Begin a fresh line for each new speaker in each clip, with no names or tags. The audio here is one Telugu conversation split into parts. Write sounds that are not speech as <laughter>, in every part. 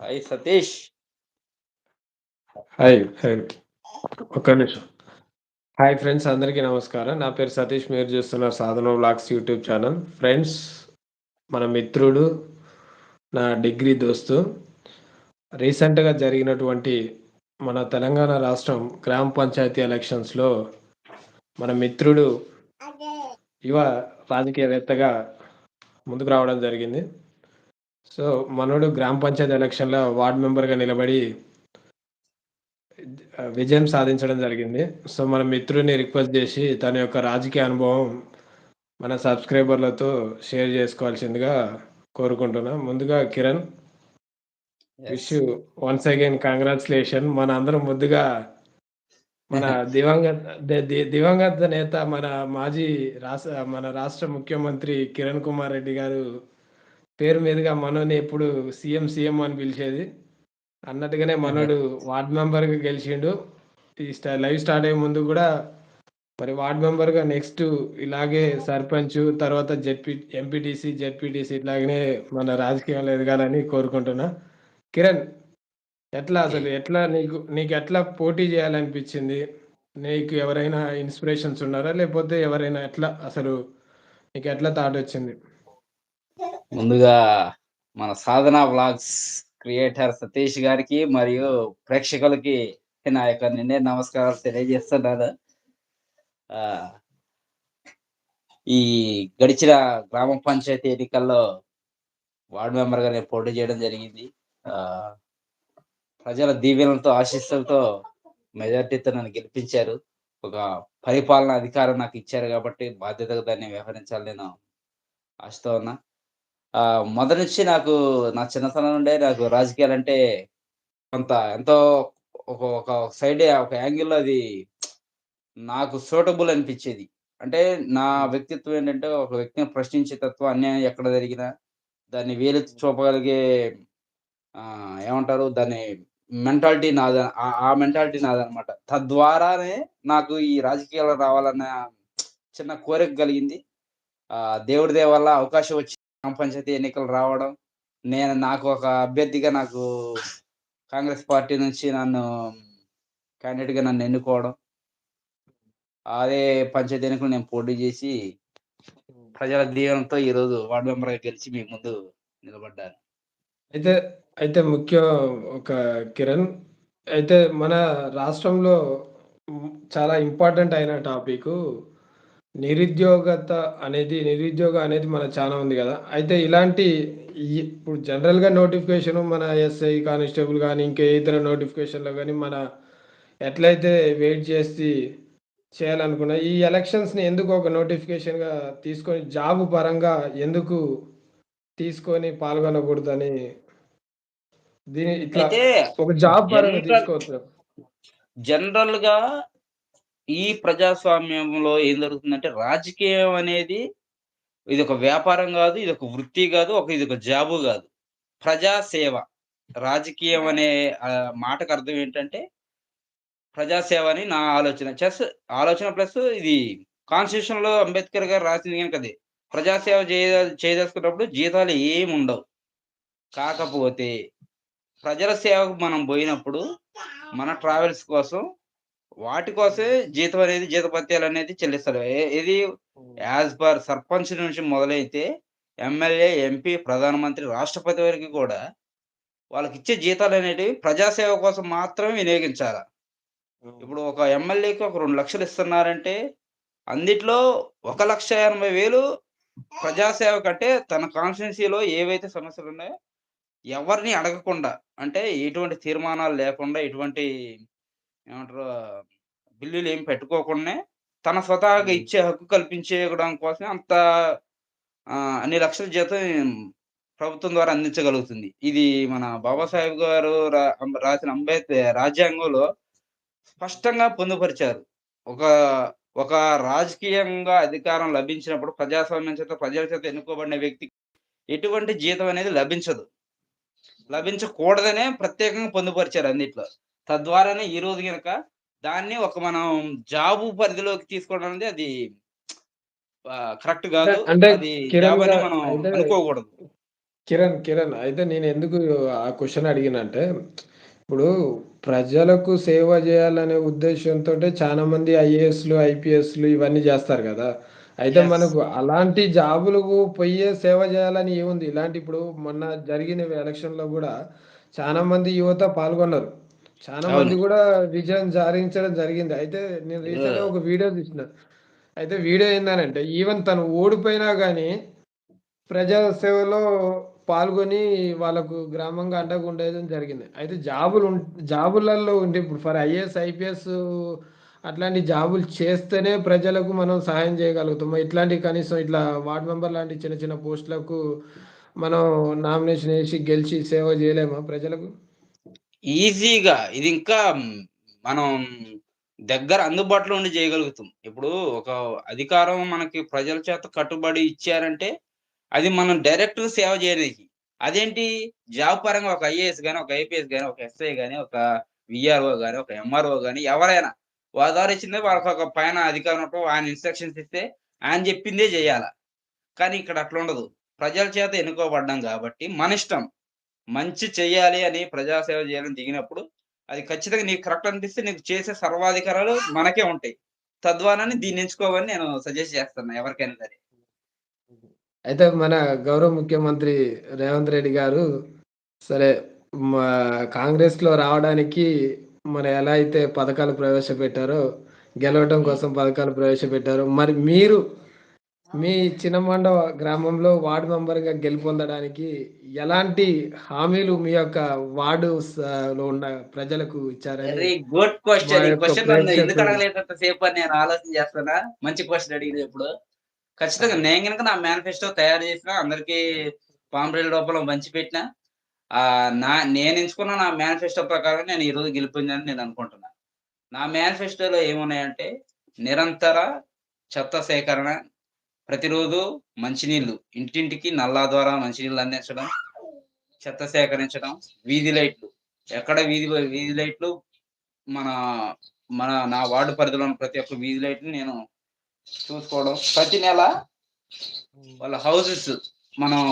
హాయ్ సతీష్.
హాయ్ ఒక్క నిమిషం. హాయ్ ఫ్రెండ్స్ అందరికీ నమస్కారం. నా పేరు సతీష్ మీరు చూస్తున్నారు Sadhana vlogs YouTube channel. Friends మన మిత్రుడు నా డిగ్రీ దోస్తు. రీసెంట్గా జరిగినటువంటి మన తెలంగాణ రాష్ట్రం గ్రామ పంచాయతీ ఎలక్షన్స్లో మన మిత్రుడు యువ రాజకీయవేత్తగా ముందుకు రావడం జరిగింది. సో మనోడు గ్రామ పంచాయతీ ఎలక్షన్లో వార్డ్ మెంబర్గా నిలబడి విజయం సాధించడం జరిగింది. సో మన మిత్రుని రిక్వెస్ట్ చేసి తన యొక్క రాజకీయ అనుభవం మన సబ్స్క్రైబర్లతో షేర్ చేసుకోవాల్సిందిగా కోరుకుంటున్నా. ముందుగా Kiran wish once again congratulation. మన అందరం ముందుగా మన <laughs> దివంగత దివంగత నేత మన మాజీ రాష్ట్ర మన రాష్ట్ర ముఖ్యమంత్రి కిరణ్ కుమార్ రెడ్డి గారు పేరు మీదుగా మనోని ఎప్పుడు సీఎం సీఎం అని పిలిచేది. అన్నట్టుగానే మనోడు వార్డ్ మెంబర్గా గెలిచిండు. ఈ స్టా లైవ్ స్టార్ట్ అయ్యే ముందు కూడా మరి వార్డ్ మెంబర్గా నెక్స్ట్ ఇలాగే సర్పంచ్ తర్వాత జెడ్పీ ఎంపీటీసీ జెడ్పీటీసీ ఇలాగనే మన రాజకీయాలు ఎదగాలని కోరుకుంటున్నా. కిరణ్ ఎట్లా అసలు ఎట్లా నీకు నీకు ఎట్లా పోటీ చేయాలనిపించింది? నీకు ఎవరైనా ఇన్స్పిరేషన్స్ ఉన్నారా? లేకపోతే ఎవరైనా ఎట్లా అసలు నీకు ఎట్లా థాట్ వచ్చింది?
ముందుగా మన సాధన వ్లాగ్స్ క్రియేటర్ సతీష్ గారికి మరియు ప్రేక్షకులకి నా యొక్క నిన్నే నమస్కారాలు తెలియజేస్తున్నాను. ఈ గడిచిన గ్రామ పంచాయతీ ఎన్నికల్లో వార్డు మెంబర్గా నేను పోటీ చేయడం జరిగింది. ప్రజల దీవెనలతో ఆశీస్సులతో మెజార్టీతో నన్ను గెలిపించారు. ఒక పరిపాలన అధికారం నాకు ఇచ్చారు కాబట్టి బాధ్యతగా దాన్ని వ్యవహరించాలి నేను ఆశతో ఉన్నా. మొదటి నుంచి నాకు నా చిన్నతనం నుండే నాకు రాజకీయాలు అంటే కొంత ఎంతో ఒక ఒక సైడ్ ఒక యాంగిల్లో అది నాకు సూటబుల్ అనిపించేది. అంటే నా వ్యక్తిత్వం ఏంటంటే ఒక వ్యక్తిని ప్రశ్నించే తత్వం అన్యాయం ఎక్కడ జరిగినా దాన్ని వేలెత్తి చూపగలిగే ఏమంటారు? దాన్ని మెంటాలిటీ నాద ఆ- మెంటాలిటీ నాదనమాట తద్వారానే నాకు ఈ రాజకీయాలు రావాలన్న చిన్న కోరిక కలిగింది. ఆ దేవుడి వల్ల అవకాశం వచ్చి గ్రామ పంచాయతీ ఎన్నికలు రావడం నేను నాకు ఒక అభ్యర్థిగా నాకు కాంగ్రెస్ పార్టీ నుంచి నన్ను క్యాండిడేట్గా నన్ను ఎన్నుకోవడం అదే పంచాయతీ ఎన్నికలు నేను పోటీ చేసి ప్రజల దీవెనతో ఈరోజు వార్డు మెంబర్గా గెలిచి మీ ముందు నిలబడ్డాను.
అయితే అయితే ముఖ్యం ఒక కిరణ్ అయితే మన రాష్ట్రంలో చాలా ఇంపార్టెంట్ అయిన టాపిక్ నిరుద్యోగత అనేది నిరుద్యోగ అనేది మన చాలా ఉంది కదా. అయితే ఇలాంటి ఇప్పుడు జనరల్గా నోటిఫికేషన్ మన ఎస్ఐ కానిస్టేబుల్ కానీ ఇంకా ఇతర నోటిఫికేషన్లో కానీ మన ఎట్లయితే వెయిట్ చేసి చేయాలనుకున్నా ఈ ఎలక్షన్స్ని ఎందుకు ఒక నోటిఫికేషన్గా తీసుకొని జాబ్ పరంగా ఎందుకు తీసుకొని పాల్గొనకూడదని దీని ఇట్లా ఒక జాబ్ పరంగా తీసుకోవచ్చు?
జనరల్గా ఈ ప్రజాస్వామ్యంలో ఏం జరుగుతుందంటే రాజకీయం అనేది ఇది ఒక వ్యాపారం కాదు ఇది ఒక వృత్తి కాదు ఒక ఇది ఒక జాబు కాదు. ప్రజాసేవ. రాజకీయం అనే మాటకు అర్థం ఏంటంటే ప్రజాసేవ అని నా ఆలోచన. చెస్ ఆలోచన ప్లస్ ఇది కాన్స్టిట్యూషన్లో అంబేద్కర్ గారు రాసింది కనుక అది. ప్రజాసేవ చేయ చేయదలుచుకున్నప్పుడు జీతాలు ఏమి ఉండవు. కాకపోతే ప్రజల సేవకు మనం పోయినప్పుడు మన ట్రావెల్స్ కోసం వాటి కోసమే జీతం అనేది జీతపత్యాలు అనేది చెల్లిస్తారు. ఇది యాజ్ పర్ సర్పంచ్ నుంచి మొదలైతే ఎమ్మెల్యే ఎంపీ ప్రధానమంత్రి రాష్ట్రపతి వరకు కూడా వాళ్ళకి ఇచ్చే జీతాలు అనేటివి ప్రజాసేవ కోసం మాత్రమే వినియోగించాలి. ఇప్పుడు ఒక ఎమ్మెల్యేకి ఒక రెండు లక్షలు ఇస్తున్నారంటే అందుట్లో ఒక లక్ష ఎనభై వేలు ప్రజాసేవ కంటే తన కాన్స్టిట్యున్సీలో ఏవైతే సమస్యలు ఉన్నాయో ఎవరిని అడగకుండా అంటే ఎటువంటి తీర్మానాలు లేకుండా ఎటువంటి ఏమంటారు బిల్లులు ఏం పెట్టుకోకుండా తన స్వతహాగా. ఇచ్చే హక్కు కల్పించేయడం కోసం అంత అన్ని లక్షల జీతం ప్రభుత్వం ద్వారా అందించగలుగుతుంది. ఇది మన బాబాసాహెబ్ గారు రాసిన అంబేద్కర్ రాజ్యాంగంలో స్పష్టంగా పొందుపరిచారు. ఒక ఒక రాజకీయంగా అధికారం లభించినప్పుడు ప్రజాస్వామ్యం చేత ప్రజల చేత ఎన్నుకోబడిన వ్యక్తికి ఎటువంటి జీతం అనేది లభించదు. లభించకూడదనే ప్రత్యేకంగా పొందుపరిచారు అన్నిట్లో. తద్వారానే ఈ రోజు కనుక దాన్ని ఒక మనం జాబు పరిధిలోకి తీసుకోవడం అనేది అది కరెక్ట్ కాదు
అంటే
మనం అనుకోకూడదు
కిరణ్, కిరణ్ అయితే నేనెందుకు ఆ క్వెషన్ అడిగినంటే, ఇప్పుడు ప్రజలకు సేవ జేయాలనే ఉద్దేశ్యంతోటే చాలా మంది ఐఏఎస్‌లు, ఐపీఎస్‌లు ఇవన్నీ జేస్తారు గదా! అయితే. మనకు అలాంటి జాబులకు పొయ్యే సేవ జేయాలని ఏముంది? ఇలాంటి ఇప్పుడు మొన్న జరిగిన ఎలక్షన్‌లో గూడా చాలా మంది యువత పాల్గొన్నారు. చాలా మంది. గూడా విజయం సాధించడం జరిగింది. అయితే నేను రీసెంట్‌గా
యాహ్!
ఒక వీడియో జూసిన. అయితే వీడియో ఏందనంటే ఈవెన్ తను ఓడిపోయినా గానీ ప్రజా సేవలో పాల్గొని వాళ్ళకు గ్రామంగా అండగా ఉండేయడం జరిగింది. అయితే జాబులు జాబులలో ఉండి ఇప్పుడు ఫర్ ఐఏఎస్, ఐపీఎస్ అట్లాంటి జాబులు చేస్తేనే ప్రజలకు మనం సహాయం చేయగలుగుతాం. ఇట్లాంటి కనీసం ఇట్లా వార్డ్ మెంబర్ లాంటి చిన్న చిన్న పోస్టులకు మనం నామినేషన్ ఏసి గెలిచి సేవ జేయలేమా ప్రజలకు?
ఈజీగా ఇది ఇంకా మనం దగ్గర అందుబాటులో ఉండి చేయగలుగుతాం. ఇప్పుడు ఒక అధికారం మనకి ప్రజల చేత కట్టుబడి ఇచ్చారంటే, అది మనం డైరెక్ట్‌గా సేవ చేయడానికి అదేంటి జాబ్ పరంగా ఒక ఐఏఎస్ కానీ ఒక ఐపీఎస్ గాని, ఒక ఎస్ఐ గాని, ఒక విఆర్ఓ కానీ ఒక ఎంఆర్ఓ కానీ ఎవరైనా వారి ద్వారా ఇచ్చిందే ఒక పైన అధికారం ఆయన ఇన్‌స్ట్రక్షన్స్ ఇస్తే ఆయన చెప్పిందే చేయాల. కానీ ఇక్కడ అట్లా ఉండదు ప్రజల చేత ఎన్నుకోబడ్డాం మన ఇష్టం మంచి చేయాలి అని ప్రజాసేవ చేయాలని దిగినప్పుడు, అది ఖచ్చితంగా నీకు కరెక్ట్ అనిపిస్తే నీకు చేసే సర్వాధికారాలు మనకే ఉంటాయి. తద్వారానే దీన్ని ఎంచుకోవాలని నేను సజెస్ట్ చేస్తాను ఎవరికైనా సరే.
అయితే మన గౌరవ ముఖ్యమంత్రి రేవంత్ రెడ్డి గారు సరే మా కాంగ్రెస్‌లో రావడానికి మన ఎలా అయితే పథకాలు ప్రవేశపెట్టారో, గెలవటం కోసం పథకాలు ప్రవేశపెట్టారో, మరి మీరు మీ చినమండ గ్రామంలో వార్డ్ మెంబర్‌గా గెలుపొందడానికి ఎలాంటి హామీలు మీ యొక్క వార్డు లో ఉన్న ప్రజలకు ఇచ్చారని
వెరీ గుడ్. ఈ నన్ను ఎందుకు అడగలేదంత సేపు అని నేను ఆలోచన చేస్తున్నా. మంచి క్వెషన్ అడిగినవు ఇప్పుడు. ఖచ్చితంగా! నేను గనుక నా మేనిఫెస్టో తయారు చేసినా, అందరికీ పాంప్లెట్ రూపంలో పంచిపెట్టినా, ఆహ్, నా నేను ఎంచుకున్న నా మేనిఫెస్టో ప్రకారం నేను ఈరోజు గెలుపొందానని నేను అనుకుంటున్నా. నా మేనిఫెస్టోలో ఏమున్నాయంటే, నిరంతర చెత్త సేకరణ, ప్రతిరోజు మంచినీళ్ళు, ఇంటింటికి నల్లా ద్వారా మంచినీళ్ళు అందించడం, చెత్త సేకరించడం, వీధి లైట్లు. ఎక్కడ వీధి వీధి లైట్లు మన మన నా వార్డు పరిధిలో ఉన్న ప్రతి ఒక్క వీధి లైట్‌ని నేను చూసుకోవడం. ప్రతి నెల వాళ్ళ హౌసెస్ మనం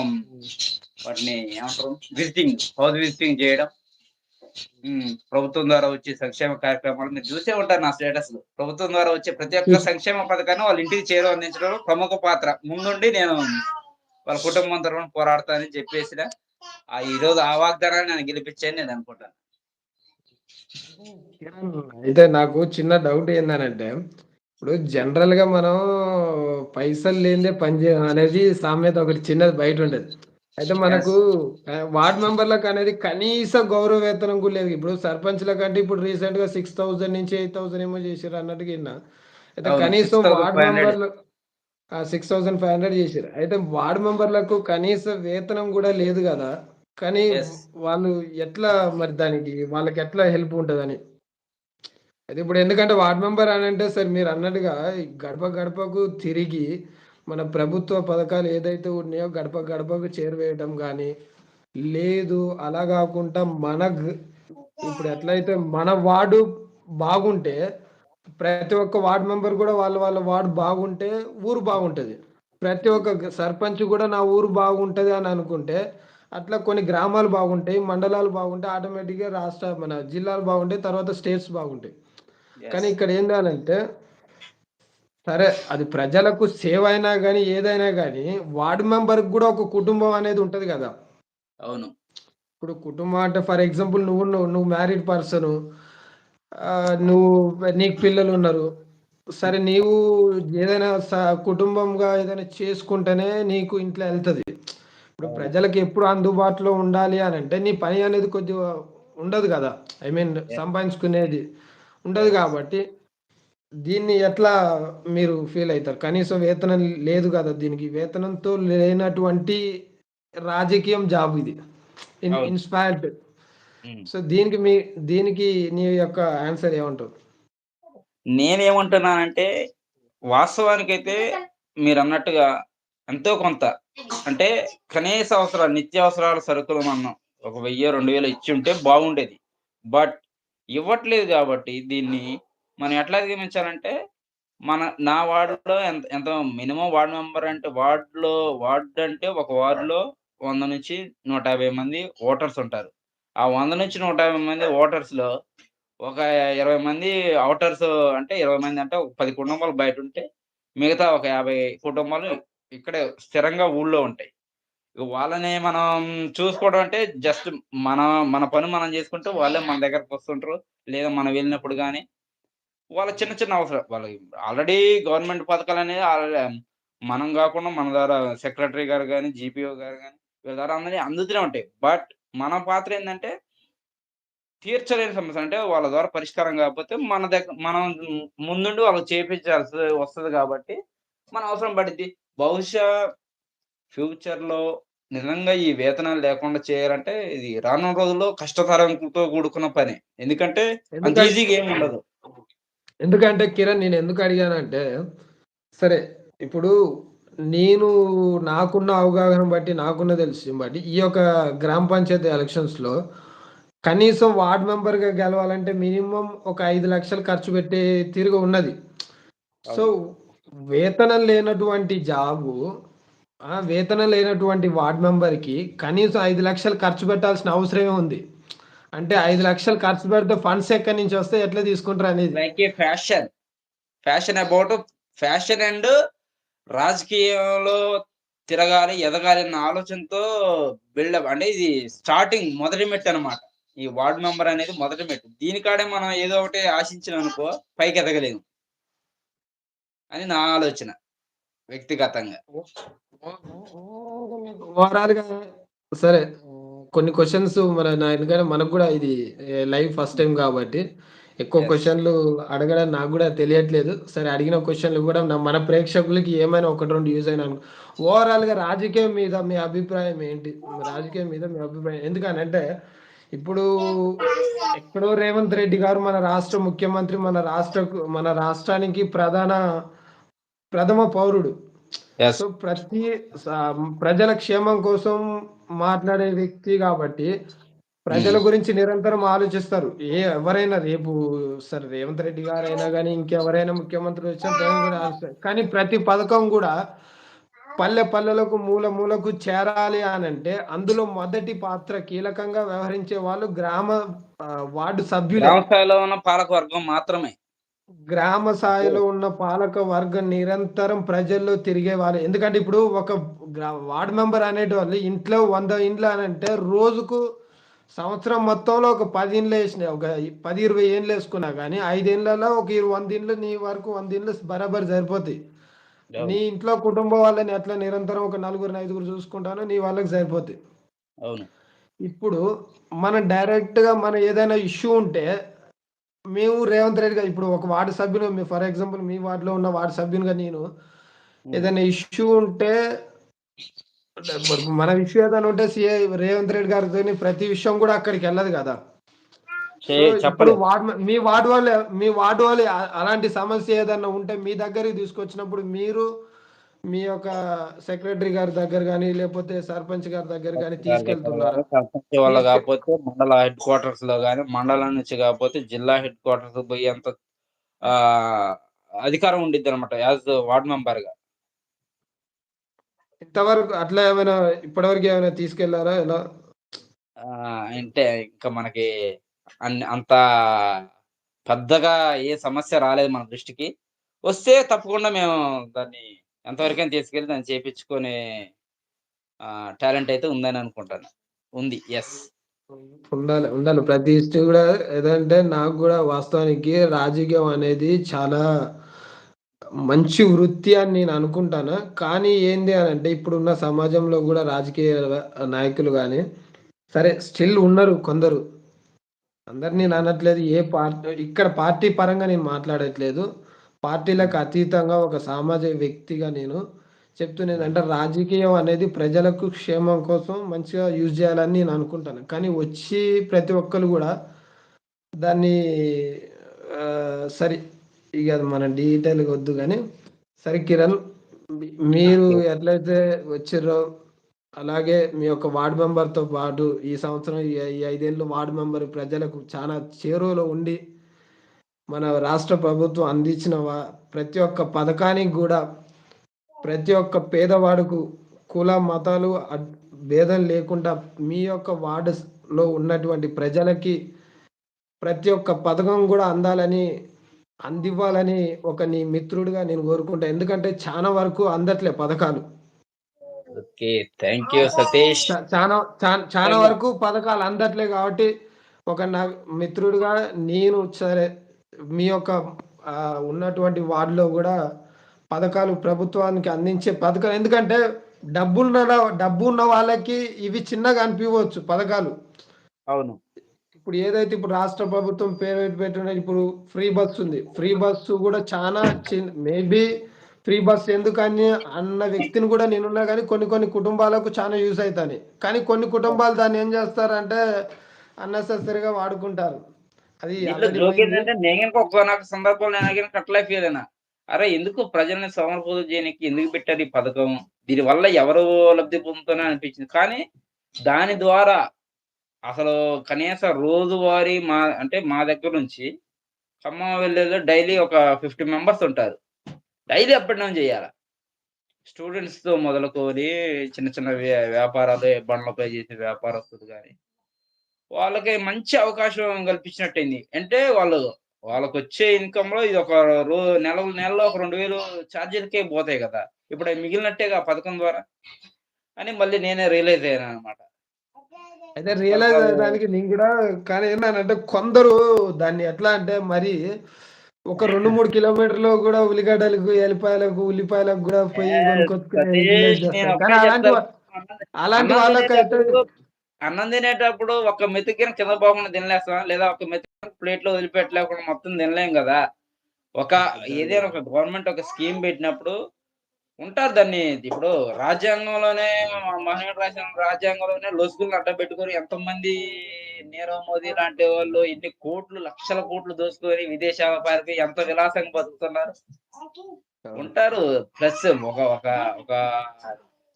వాటిని ఏమంటారు? విజిటింగ్, హౌస్ విజిటింగ్ చేయడం. ప్రభుత్వం ద్వారా వచ్చే సంక్షేమ కార్యక్రమాలు మీరు చూసే ఉంటారు నా స్టేటస్‌లు. ప్రభుత్వం ద్వారా వచ్చే ప్రతి ఒక్క సంక్షేమ పథకాన్ని వాళ్ళ ఇంటికి చేరువ అందించడంలో ప్రముఖ పాత్ర. ముందుండి నేను వాళ్ళ కుటుంబం తరఫున పోరాడతానని చెప్పేసిన ఆ ఈరోజు ఆ వాగ్దానాన్ని నేను గెలిపించాను నేను అనుకుంటాను.
అయితే నాకు చిన్న డౌట్ ఏందనంటే, ఇప్పుడు జనరల్గా మనం పైసలు లేనిదే పని జేయం అనేది సామెత ఒకటి చిన్నది బయట ఉండేది అయితే మనకు వార్డ్ మెంబర్‌లకనేది కనీస గౌరవ వేతనం కూడా లేదు. ఇప్పుడు సర్పంచ్‌లకంటే ఇప్పుడు రీసెంట్‌గా 6000 నుంచి 8000 ఏమో చేసిర్రు అన్నట్టుగా ఇన్నా. అయితే. కనీసం వార్డ్
6500
మెంబర్‌లు ఆ! 6500 చేసిర్రు. అయితే వార్డ్ మెంబర్‌లకు కనీస వేతనం గూడా లేదు గదా! కానీ. వాళ్ళు ఎట్లా మరి దానికి వాళ్ళకెట్లా హెల్ప్ ఉంటదని? అయితే ఇప్పుడు ఎందుకంటే వార్డ్ మెంబర్ అనంటే సరే మీరన్నట్టుగా ఈ గడప గడపకు తిరిగి మన ప్రభుత్వ పథకాలు ఏదైతే ఉన్నాయో గడప గడపకు చేరువేయటం గానీ, లేదు అలా గాకుండా మన ఇప్పుడు ఎట్లయితే మన వార్డు బాగుంటే ప్రతి ఒక్క వార్డ్ మెంబర్ గూడా వాళ్ళ వాళ్ళ వార్డ్ బాగుంటే ఊరు బాగుంటది. ప్రతి ఒక్క సర్పంచ్ గూడా నా ఊరు బాగుంటది అని అనుకుంటే, అట్లా కొన్ని గ్రామాలు బాగుంటాయి, మండలాలు బాగుంటాయి. ఆటోమేటిక్‌గా రాష్ట్ర మన జిల్లాలు బాగుంటాయి. తర్వాత స్టేట్స్ బాగుంటాయి. కానీ. ఇక్కడ ఏందనంటే సరే అది ప్రజలకు సేవ అయినా గాని, ఏదైనా గాని వార్డ్ మెంబర్‌కి గూడా ఒక కుటుంబం అనేది ఉంటది గదా!
అవును.
ఇప్పుడు కుటుంబం అంటే ఫర్ ఎగ్జాంపుల్ నువ్వు నువ్వు నువ్వు మ్యారీడ్ పర్సను. నువ్వు నీకు పిల్లలున్నారు. సరే నీవు ఏదైనా కుటుంబంగా ఏదైనా చేసుకుంటేనే నీకు ఇంట్లో ఎళ్తది. ఇప్పుడు. ప్రజలకి ఎప్పుడు అందుబాటులో ఉండాలి అనంటే నీ పని అనేది కొద్దిగా ఉండదు గదా! I mean. సంపాదించుకునేది ఉండదు
యెస్.
దీన్ని ఎట్లా మీరు ఫీల్ అయితారు? కనీసం వేతనం లేదు గదా! దీనికి వేతనంతో లేనటువంటి రాజకీయం జాబ్ ఇది. ఇన్‌స్పైర్డ్. సో, దీనికి మీ దీనికి నీ యొక్క ఆన్సర్ ఏమంటావు?
నేనేమంటున్నానంటే, వాస్తవానికైతే మీరన్నట్టుగా ఎంతో కొంత అంటే కనీస అవసరాలు, నిత్యావసరాల సరుకులు మనం ఒక 1000, 2000 ఇచ్చుంటే బాగుండేది. బట్ ఇవ్వట్లేదు గాబట్టి దీన్ని మనం ఎట్లా అధిగమించాలంటే, మన నా వార్డులో ఎంత ఎంత మినిమం వార్డ్ మెంబర్ అంటే వార్డులో వార్డ్ అంటే ఒక వార్డులో వంద నుంచి నూట యాభై మంది ఓటర్స్ ఉంటారు. ఆ 100-150 మంది ఓటర్స్‌లో ఒక 20 మంది ఔటర్స్ అంటే 20 మంది అంటే పది కుటుంబాలు బయట ఉంటే మిగతా ఒక 50 కుటుంబాలు ఇక్కడే స్థిరంగా ఊళ్ళో ఉంటాయి. వాళ్ళని మనం చూసుకోవడం అంటే జస్ట్ మన మన పని మనం చేసుకుంటూ వాళ్ళే మన దగ్గరకొస్తుంటరు. లేదా మనం వెళ్ళినప్పుడు కానీ వాళ్ళ చిన్న చిన్న అవసరం వాళ్ళకి ఆల్రెడీ గవర్నమెంట్ పథకాలనేవి ఆల్రెడీ మనం గాకుండా మన ద్వారా సెక్రటరీ గారు గాని, జీపీఓ గారు గాని వీళ్ళ ద్వారా అందరియి అందుతూనే ఉంటాయి. బట్ మన పాత్ర ఏందంటే తీర్చలేని సమస్య అంటే వాళ్ళ ద్వారా పరిష్కారం కాకపోతే మన దగ్గ మనం ముందుండి వాళ్ళకి చేపించాల్సి వస్తది కాబట్టి, మన అవసరం పడిద్ది. బహుశా ఫ్యూచర్‌లో నిజంగా ఈ వేతనాలు లేకుండా చేయాలంటే ఇది రానున్న రోజుల్లో కష్టతరంతో కూడుకున్న పనే. ఎందుకంటే అంత ఈజీగా ఏమి ఉండదు.
ఎందుకంటే కిరణ్ నేను ఎందుకు అడిగానంటే, సరే ఇప్పుడు నేను నాకున్న అవగాహన బట్టి, నాకున్న తెలిసి బట్టి ఈ యొక్క గ్రామ పంచాయతీ ఎలక్షన్స్‌లో కనీసం వార్డ్ మెంబర్‌గా గెలవాలంటే మినిమం ఒక ఐదు లక్షలు ఖర్చు పెట్టే తీరుగా ఉన్నది. సో, వేతనం లేనటువంటి జాబు వేతనం లేనటువంటి వార్డ్ మెంబర్‌కి కనీసం ఐదు లక్షలు ఖర్చు పెట్టాల్సిన అవసరమే ఉంది. అంటే 5,00,000 ఖర్చు పెడితే ఫండ్స్ ఎక్కడి నుంచి వస్తాయి? ఎట్లా తీసుకుంటారనేది.
Like a fashion. Fashion about fashion and రాజకీయంలో తిరగాలి, ఎదగాలి అన్న ఆలోచనతో బిల్డప్ అంటే ఇది స్టార్టింగ్ మొదటి మెట్టనమాట. ఈ వార్డ్ మెంబర్ అనేది మొదటి మెట్టు. దీని కాడే మనం ఏదో ఒకటి ఆశించామనుకో పైకి ఎదగలేము. అని నా ఆలోచన. వ్యక్తిగతంగా.
ఓవరాల్‌గా సరే కొన్ని క్వెషన్స్ మన ఎందుకంటే మనకు గూడా ఇది లైవ్ ఫస్ట్ టైమ్ కాబట్టి ఎక్కువ. క్వెషన్‌లు అడగడం నాకు గూడా తెలియట్లేదు. సరే అడిగిన క్వెషన్‌లు గూడా న మన ప్రేక్షకులకి ఏమైనా 1, 2 యూజ్ అయినా ఓవరాల్‌గా రాజకీయం మీద మీ అభిప్రాయం ఏంటి? రాజకీయం మీద మీ అభిప్రాయం ఎందుకనంటే ఇప్పుడు ఎక్కడో రేవంత్ రెడ్డి గారు మన రాష్ట్ర ముఖ్యమంత్రి, మన రాష్ట్రకు మన రాష్ట్రానికి ప్రధాన ప్రథమ పౌరుడు. సో, ప్రతి ప్రజల క్షేమం కోసం మాట్లాడే వ్యక్తి గాబట్టి, ప్రజల
హ్మ్.
గురించి నిరంతరం ఆలోచిస్తారు. ఏ ఎవరైనా రేపు సరే రేవంత్ రెడ్డి గారైనా గాని, ఇంకెవరైనా ముఖ్యమంత్రి వచ్చినా ఆలోచిస్తారు. కానీ ప్రతి పథకం గూడా పల్లె పల్లెలకు, మూల మూలకు చేరాలి అనంటే అందులో మొదటి పాత్ర కీలకంగా వ్యవహరించే వాళ్ళు గ్రామ వార్డు సభ్యులే.
ఉన్న పాలకవర్గం మాత్రమే.
గ్రామ స్థాయిలో ఉన్న పాలక వర్గం నిరంతరం ప్రజల్లో తిరిగే వాళ్ళే. ఎందుకంటే ఇప్పుడు ఒక వార్డ్ మెంబర్ అనేటోళ్ళు ఇంట్లో 100 ఇండ్లు అనంటే రోజుకు సంవత్సరం మొత్తంలో ఒక 10 ఇండ్లేసినా ఒక 10, 20 ఏండ్లేసుకున్నా గానీ 5 ఏండ్లలో ఒక 100 ఇండ్లు నీ వరకు 100 ఇండ్లు బరాబర్ సరిపోతాయి. నీ. ఇంట్లో కుటుంబం వాళ్ళని ఎట్లా నిరంతరం ఒక నలుగురిని, ఐదుగురు చూసుకుంటానో నీ వాళ్ళకి సరిపోతాయి. ఇప్పుడు మనం డైరెక్ట్‌గా మన ఏదైనా ఇష్యూ ఉంటే మేము రేవంత్ రెడ్డి గారు ఇప్పుడు ఒక వార్డ్ సభ్యులు మీ ఫర్ ఎగ్జాంపుల్ మీ వార్డ్‌లో ఉన్న వార్డ్ సభ్యునిగా నేను. ఏదైనా ఇష్యూ ఉంటే మన ఇష్యూ ఏదైనా ఉంటే సీఏ రేవంత్ రెడ్డి గారితోని ప్రతి విషయం గూడా అక్కడికెళ్ళదు గదా!
చే
సో, ఇప్పుడు. వార్డ్ మె వార్డ్ వాళ్ళే మీ వార్డ్ వాళ్ళే అలాంటి సమస్య ఏదన్నా ఉంటే మీ దగ్గరికి తీసుకొచ్చినప్పుడు మీరు మీ యొక్క సెక్రటరీ గారి దగ్గర గాని, లేపోతే సర్పంచ్ గారి దగ్గర
దగ్గర
తీసుకెళ్తున్నారా?
సర్పంచ్ వల్ల
తీసుకె
కాకపోతే మండల హెడ్ క్వార్టర్స్‌లో గాని, మండలం నుంచి కాకపోతే జిల్లా హెడ్ క్వార్టర్స్‌కి పోయేంత అధికారం ఉండిద్దనమాట యాస్ వార్డ్ మెంబర్‌గా.
ఇంతవరకు అట్లా ఏమైనా ఇప్పటివరకు ఏమైనా తీసుకెళ్ళారా ఎలా?
అంటే ఇంకా మనకి అంత పెద్దగా ఏ సమస్య రాలేదు మన దృష్టికి. వస్తే తప్పకుండా మేము దాన్ని ఎంతవరకైనా తీసుకెళ్ళి దాన్ని చేపించుకునే టాలెంట్ అయితే ఉందని అనుకుంటాను. ఉంది. ఎస్
ఉండాలి. ఉండాలి. ప్రతి ఇష్టం కూడా ఏదంటే నాకు కూడా వాస్తవానికి రాజకీయం అనేది చాలా మంచి వృత్తి అని నేను అనుకుంటాను. కానీ ఏంది అని అంటే ఇప్పుడున్న సమాజంలో కూడా రాజకీయ నాయకులు కానీ సరే స్టిల్ ఉన్నారు కొందరు. అందరిని అనట్లేదు. ఏ పార్టీ ఇక్కడ పార్టీ పరంగా నేను మాట్లాడట్లేదు. పార్టీలకు అతీతంగా ఒక సామాజిక వ్యక్తిగా నేను చెప్తున్నాను
అంటే
రాజకీయం అనేది ప్రజలకు క్షేమం కోసం మంచిగా యూజ్ చేయాలని నేను అనుకుంటాను. కానీ వచ్చి ప్రతి ఒక్కరు కూడా దాన్ని సరి సరే ఇగ అది డీటెయిల్‌గా వద్దు కానీ సరే కిరణ్ మీరు ఎట్లయితే వచ్చిర్రో అలాగే మీ యొక్క వార్డ్ మెంబర్‌తో పాటు ఈ సంవత్సరం ఈ ఐదేళ్ళు వార్డ్ మెంబర్ ప్రజలకు చాలా చేరువలో ఉండి, మన రాష్ట్ర ప్రభుత్వం అందించిన ప్రతి ఒక్క పథకానికి గూడా ప్రతి ఒక్క పేదవాడుకు కుల, మతాలు భేదం లేకుండా మీ యొక్క వార్డులో ఉన్నటువంటి ప్రజలకి ప్రతి ఒక్క పథకం కూడా అందాలని అందివ్వాలని ఒక నీ మిత్రుడిగా నేను కోరుకుంటా. ఎందుకంటే చాలా వరకు అందట్లే పథకాలు.
Okay thank you Satish.
చాలా చాలా వరకు పథకాలు అందట్లే కాబట్టి ఒక నా మిత్రుడిగా నేను సరే మీ యొక్క ఉన్నటువంటి వార్డులో కూడా పథకాలు ప్రభుత్వానికి అందించే పథకాలు. ఎందుకంటే డబ్బున్న డబ్బు ఉన్న వాళ్ళకి ఇవి చిన్నగా అనిపించవచ్చు పథకాలు.
అవును.
ఇప్పుడు ఏదైతే ఇప్పుడు రాష్ట్ర ప్రభుత్వం పేరు పెట్టిన ఇప్పుడు ఫ్రీ బస్ ఉంది. ఫ్రీ బస్సు కూడా చాలా చిన్న మేబీ ఫ్రీ బస్ ఎందుకని అన్న వ్యక్తిని కూడా నేనున్నా కానీ కొన్ని కొన్ని కుటుంబాలకు చాలా యూజ్ అవుతాయి కానీ కొన్ని కుటుంబాలు దాన్ని ఏం చేస్తారంటే అన్నెసెసరీగా వాడుకుంటారు. అది
నేను ఒక సందర్భంలో అరే ఎందుకు ప్రజల్ని సమర్పోధ చేయడానికి ఎందుకు పెట్టారు ఈ పథకం? దీని వల్ల ఎవరు లబ్ధి పొందుతారని అనిపించింది. కానీ దాని ద్వారా అసలు కనీస రోజువారీ మా అంటే మా దగ్గర నుంచి ఖమ్మం వెళ్ళేలో డైలీ ఒక ఫిఫ్టీ మెంబర్స్ ఉంటారు. డైలీ అప్ అండ్ డౌన్ చేయాలి? స్టూడెంట్స్తో మొదలుకొని చిన్న చిన్న వ్య- వ్యాపారాలు బండ్లపై చేసే వ్యాపారస్తులు కానీ వాళ్ళకి మంచి అవకాశం కల్పించినట్టయింది. అంటే వాళ్ళు వాళ్ళకి వచ్చే ఇన్కమ్లో ఇది ఒక రో నెల నెలలో ఒక రెండు వేలు ఛార్జీలకే పోతాయి కదా. ఇప్పుడు మిగిలినట్టేగా పథకం ద్వారా అని మళ్ళీ నేనే రియలైజ్ అయ్యాను అనమాట
అయితే రియలైజ్ అయ్యడానికి నేను కూడా కానీ ఏంటంటే కొందరు దాన్ని ఎట్లా అంటే మరి ఒక రెండు మూడు కిలోమీటర్లు కూడా ఉల్లిగడ్డలకు ఎల్లిపాయలకు ఉల్లిపాయలకు కూడా పోయి కొనుక్కొచ్చుకునే అలాంటి అలాంటి వాళ్ళకి
అన్నం తినేటప్పుడు ఒక మెతుకిన కింద బాగుండి తినలేస్తాం లేదా ఒక మెతుకిన ప్లేట్లో వదిలిపెట్టలేకుండా మొత్తం తినలేం కదా? ఒక ఏదైనా ఒక గవర్నమెంట్ ఒక స్కీమ్ పెట్టినప్పుడు ఉంటారు దాన్ని ఇప్పుడు రాజ్యాంగంలోనే మహనీయుడు రాసిన రాజ్యాంగంలోనే లొసుగులను పెట్టుకొని ఎంతో మంది నీరవ్ మోదీ లాంటి వాళ్ళు ఎన్ని కోట్లు లక్షల కోట్లు దోసుకొని విదేశాల పారికి ఎంత విలాసంగా బతుకుతున్నారు. ఉంటారు. ప్లస్ ఒక ఒక ఒక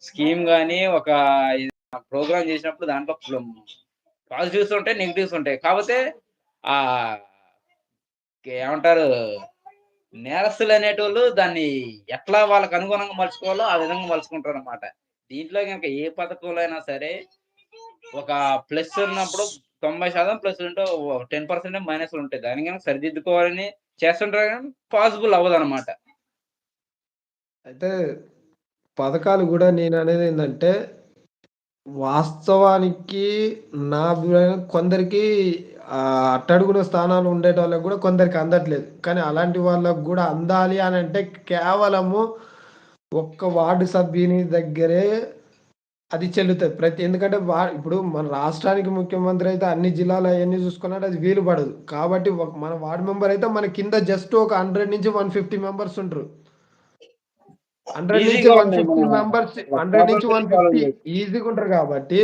స్కీమ్ గానీ ఒక ప్రోగ్రామ్ చేసినప్పుడు దాంట్లో పాజిటివ్స్ ఉంటాయి నెగిటివ్స్ ఉంటాయి. కాకపోతే ఆ ఏమంటారు? నేరస్తులు అనేటోళ్ళు దాన్ని ఎట్లా వాళ్ళకి అనుగుణంగా మలుచుకోవాలో ఆ విధంగా మలుచుకుంటారు అనమాట దీంట్లో కనుక ఏ పథకంలో అయినా సరే ఒక ప్లస్ ఉన్నప్పుడు తొంభై శాతం ప్లస్ ఉంటే టెన్ పర్సెంట్ మైనస్ ఉంటాయి. దాని కనుక సరిదిద్దుకోవాలని చేస్తుంటారు కానీ పాసిబుల్ అవ్వదు అనమాట
అయితే పథకాలు కూడా నేను అనేది ఏంటంటే వాస్తవానికి నా అభిప్రాయం కొందరికి అట్టడుగున స్థానాలు ఉండేట వాళ్ళకి కూడా కొందరికి అందట్లేదు. కానీ అలాంటి వాళ్ళకు కూడా అందాలి అని అంటే కేవలము ఒక్క వార్డు సభ్యుని దగ్గరే అది చెల్లుతుంది. ప్రతి ఎందుకంటే వా ఇప్పుడు మన రాష్ట్రానికి ముఖ్యమంత్రి అయితే అన్ని జిల్లాలు అవన్నీ చూసుకున్నట్టు అది వీలు పడదు కాబట్టి ఒక- మన వార్డు మెంబర్ అయితే మన కింద జస్ట్ ఒక హండ్రెడ్ నుంచి వన్ ఫిఫ్టీ మెంబర్స్ ఉంటారు. హండ్రెడ్ నుంచి వన్ ఫిఫ్టీ మెంబర్స్ హండ్రెడ్ నుంచి వన్ ఫిఫ్టీ. ఈజీగా ఉంటారు కాబట్టి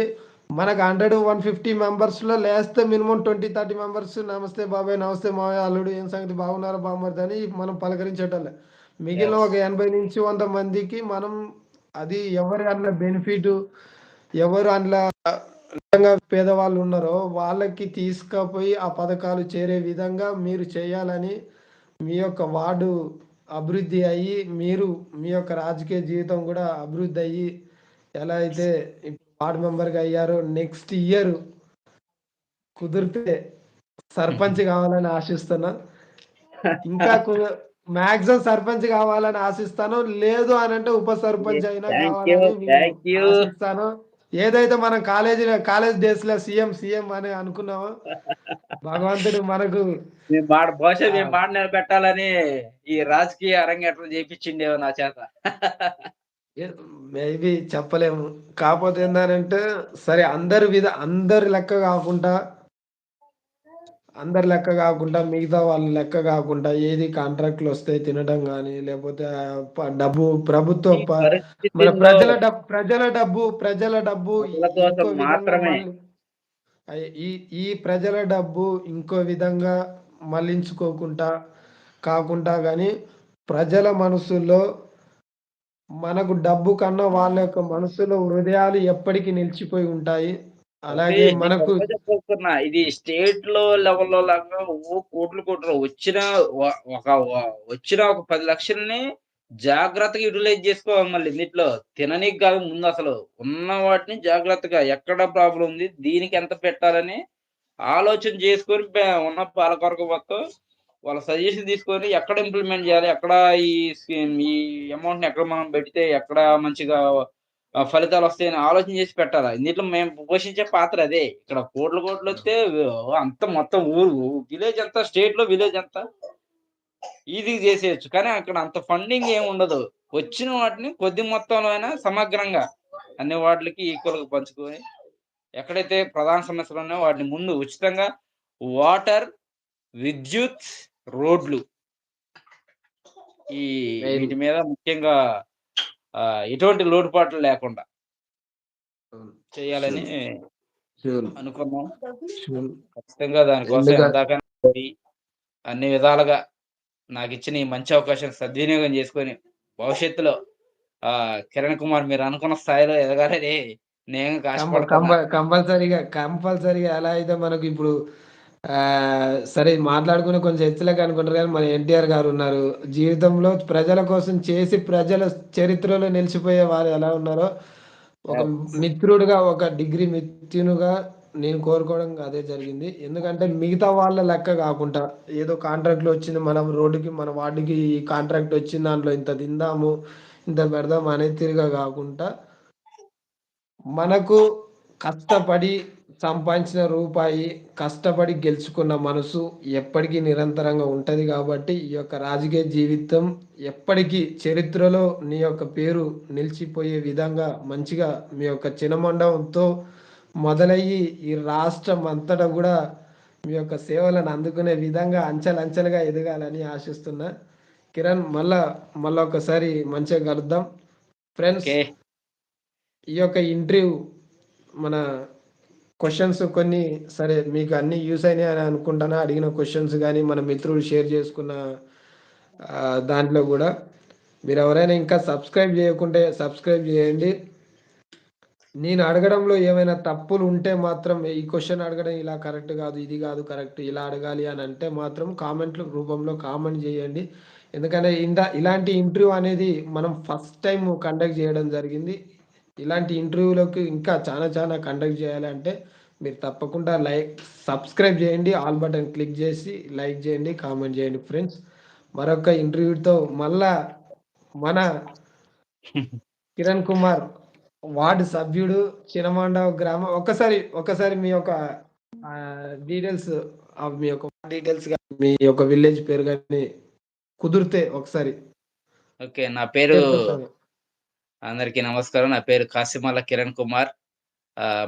మనకు హండ్రెడ్ వన్ ఫిఫ్టీ మెంబర్స్లో లేస్తే మినిమం ట్వంటీ థర్టీ మెంబర్స్ నమస్తే బాబాయ్ నమస్తే మావయ్య అల్లుడు ఏం సంగతి బాగున్నారా బాగుమరిది అని మనం పలకరించేటోళ్ళే మిగిలిన. ఒక ఎనభై నుంచి వంద మందికి మనం అది ఎవరి అందులో బెనిఫిట్ ఎవరు అందులో నిజంగా పేదవాళ్ళు ఉన్నారో వాళ్ళకి తీసుకుపోయి ఆ పథకాలు చేరే విధంగా మీరు చేయాలని మీ యొక్క వార్డు అభివృద్ధి అయ్యి మీరు మీ యొక్క రాజకీయ జీవితం కూడా అభివృద్ధి అయ్యి ఎలా అయితే వార్డు మెంబర్గా అయ్యారో నెక్స్ట్ ఇయర్ కుదిరితే సర్పంచ్ కావాలని ఆశిస్తున్నా ఇంకా మాక్సిమం సర్పంచ్ కావాలని ఆశిస్తాను లేదు అని అంటే ఉప సర్పంచ్ అయినా కావాలని. ఆశిస్తాను ఏదైతే మనం కాలేజీ కాలేజ్ డేస్లో సీఎం సీఎం అని అనుకున్నామో భగవంతుడు మనకు
మీ మాట బహుశా మీ
ఆ.
మాట నిలబెట్టాలని ఈ రాజకీయ అరంగేట్రం చేయించిండేవో నా చేత
మేబీ చెప్పలేము కాకపోతే ఏంటంటే సరే అందరి విధ అందరి లెక్క కాకుండా అందరి లెక్క కాకుండా మిగతా వాళ్ళ లెక్క కాకుండా ఏది కాంట్రాక్ట్లు వస్తాయి తినడం కానీ లేకపోతే డబ్బు ప్రభుత్వ ప్రజల డబ్బు ప్రజల డబ్బు ప్రజల డబ్బు
మాత్రమే.
ఈ ఈ ప్రజల డబ్బు ఇంకో విధంగా మళ్ళించుకోకుండా కాకుండా కానీ ప్రజల మనసుల్లో మనకు డబ్బు కన్నా వాళ్ళ యొక్క మనసులో హృదయాలు ఎప్పటికీ నిలిచిపోయి ఉంటాయి. అలాగే మనకు
ఇది స్టేట్లో లెవెల్లో లాగా ఓ కోట్లు కోట్లు వచ్చిన ఒక వచ్చిన ఒక పది లక్షల్ని జాగ్రత్తగా యూటిలైజ్ చేసుకోవాలి మళ్ళీ దీంట్లో. తిననీకి కాదు ముందు అసలు. ఉన్న వాటిని జాగ్రత్తగా ఎక్కడ ప్రాబ్లం ఉంది, దీనికి ఎంత పెట్టాలని ఆలోచన చేసుకొని ఉన్న పాలకొరకు మొత్తం వాళ్ళ సజెషన్ తీసుకొని ఎక్కడ ఇంప్లిమెంట్ చేయాలి, ఎక్కడ ఈ స్కీమ్ ఈ అమౌంట్‌ని ఎక్కడ మనం పెడితే ఎక్కడ మంచిగా ఫలితాలు వస్తాయని ఆలోచన చేసి పెట్టాలా. దీంట్లో మేము పోషించే పాత్ర అదే. ఇక్కడ కోట్లు వస్తే అంత మొత్తం ఊరు విలేజ్ అంతా స్టేట్‌లో విలేజ్ అంతా ఈజీగా చేసేయొచ్చు. కానీ అక్కడ అంత ఫండింగ్ ఏమి ఉండదు. వచ్చిన వాటిని కొద్ది మొత్తంలో అయినా సమగ్రంగా అన్ని వాటిలకి ఈక్వల్‌గా పంచుకొని ఎక్కడైతే ప్రధాన సమస్యలు ఉన్నాయో వాటిని ముందు ఉచితంగా వాటర్, విద్యుత్, రోడ్లు ఈ వీటి మీద ముఖ్యంగా ఎటువంటి లోటుపాట్లు లేకుండా. చేయాలని. అనుకున్నాం. ఖచ్చితంగా దానికోసం అన్ని విధాలుగా నాకిచ్చిన ఈ మంచి అవకాశాన్ని సద్వినియోగం చేసుకొని భవిష్యత్తులో ఆహ్, కిరణ్ కుమార్ మీరు అనుకున్న స్థాయిలో ఎదగాలని నేను
కంపల్సరీగా కంపల్సరీగా ఎలా అయితే మనకు ఇప్పుడు సరే మాట్లాడుకుని కొంచెం హెచ్చరిక అనుకుంటారు కానీ మన ఎన్టీఆర్ గారు ఉన్నారు. జీవితంలో ప్రజల కోసం చేసి ప్రజల చరిత్రలో నిలిచిపోయే వారు ఎలా ఉన్నారో ఒక. మిత్రుడుగా, ఒక డిగ్రీ మిత్రునిగా నేను కోరుకోవడం అదే జరిగింది. ఎందుకంటే మిగతా వాళ్ళ లెక్క కాకుండా ఏదో కాంట్రాక్ట్‌లో వచ్చింది మనం రోడ్డుకి మన వార్డుకి ఈ కాంట్రాక్ట్ వచ్చింది దాంట్లో ఇంత తిందాము, ఇంత పెడదాం అనే తీరుగా కాకుండా మనకు కష్టపడి సంపాదించిన రూపాయి, కష్టపడి గెలుచుకున్న మనసు ఎప్పటికీ నిరంతరంగా ఉంటుంది కాబట్టి, ఈ యొక్క రాజకీయ జీవితం ఎప్పటికీ చరిత్రలో నీ యొక్క పేరు నిలిచిపోయే విధంగా మంచిగా మీ యొక్క చినమండలంతో మొదలయ్యి ఈ రాష్ట్రం అంతటా గూడా మీ యొక్క సేవలను అందుకునే విధంగా అంచెలంచెలుగా ఎదగాలని ఆశిస్తున్నా. కిరణ్ మళ్ళా మళ్ళొకసారి మంచిగా కలుద్దాం. ఫ్రెండ్స్. ఈ యొక్క ఇంటర్వ్యూ మన క్వెషన్స్ కొన్ని సరే మీకు అన్నీ యూజ్ అయినాయి అని అనుకుంటాను. అడిగిన క్వెషన్స్ గాని, మన మిత్రులు షేర్ చేసుకున్న దాంట్లో గూడా మీరెవరైనా ఇంకా సబ్స్క్రైబ్ చేయకుంటే సబ్స్క్రైబ్ చేయండి. నేను అడగడంలో ఏమైనా తప్పులు ఉంటే మాత్రం ఈ క్వెషన్ అడగడం ఇలా కరెక్ట్ కాదు, ఇది కాదు కరెక్ట్, ఇలా అడగాలి అని అంటే మాత్రం కామెంట్‌ల రూపంలో కామెంట్ చేయండి. ఎందుకంటే ఇంద ఇలాంటి ఇంటర్వ్యూ అనేది మనం ఫస్ట్ టైమ్ కండక్ట్ చేయడం జరిగింది. ఇలాంటి ఇంటర్వ్యూలకు ఇంకా చానా చానా కండక్ట్ చేయాలంటే మీరు తప్పకుండా లైక్ సబ్స్క్రైబ్ చేయండి. ఆల్ బటన్ క్లిక్ చేసి లైక్ చేయండి, కామెంట్ చేయండి ఫ్రెండ్స్. మరొక ఇంటర్వ్యూతో మళ్ళా మన <laughs> కిరణ్ కుమార్ వార్డ్ సభ్యుడు చినమండవ గ్రామం ఒక్కసారి ఒక్కసారి మీ యొక్క డీటెయిల్స్ మీ యొక్క డీటెయిల్స్ గాని, మీ యొక్క విలేజ్ పేరు గాని కుదిరితే ఒకసారి
ఓకే. నా పేరు. అందరికీ నమస్కారం. నా పేరు కాసిమల్ల కిరణ్ కుమార్.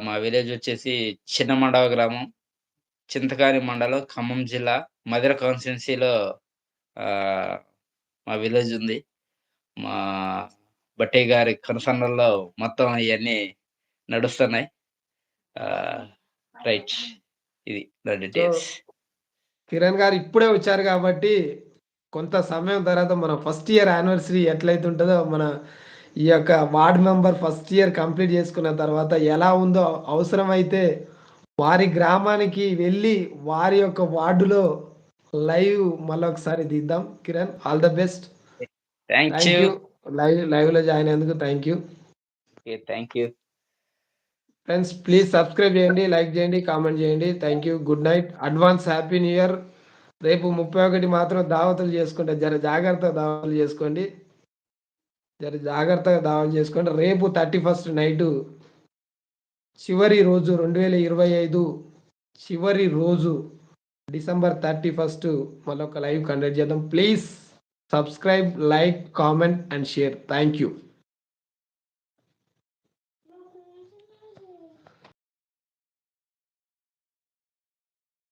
మా విలేజ్ వచ్చేసి చిన్నమండవ గ్రామం. చింతకాని మండలం, ఖమ్మం జిల్లా, మధిర కాన్స్టిట్యున్సీలో మా విలేజ్ ఉంది. మా బట్టయ్య గారి కనుసన్నల్లో మొత్తం ఇయన్నీ నడుస్తున్నాయి. రైట్. ఇది డీటెయిల్స్.
కిరణ్ గారు ఇప్పుడే వచ్చారు కాబట్టి కొంత సమయం తర్వాత మన ఫస్ట్ ఇయర్ యానివర్సరీ ఎట్లయితే ఉంటదో మన ఈ యొక్క ward member first year complete చేసుకున్న తర్వాత ఎలా ఉందో అవసరమైతే వారి గ్రామానికి వెళ్ళి వారి యొక్క వార్డులో లైవ్ మళ్ళొకసారి తీద్దాం. Kiran all the best.
Thank you.
You. Live లైవ్‌లో జాయిన్ అయినందుకు thank you.
Thank you.
Friends please subscribe చేయండి, లైక్ చేయండి, కామెంట్ చేయండి. Thank you. Good night. Advance happy new year. రేపు 31 మాత్రం దావతులు చేసుకుంటా. జర జాగ్రత్తగా దావతులు చేసుకోండి. జర జాగ్రత్తగా దావతులు చేసుకోండి. రేపు 31 నైటు చివరి రోజు 2025 చివరి రోజు డిసెంబర్ 31 మళ్ళొక లైవ్ కండక్ట్ చేద్దాం. Please subscribe, like, comment and share. Thank you.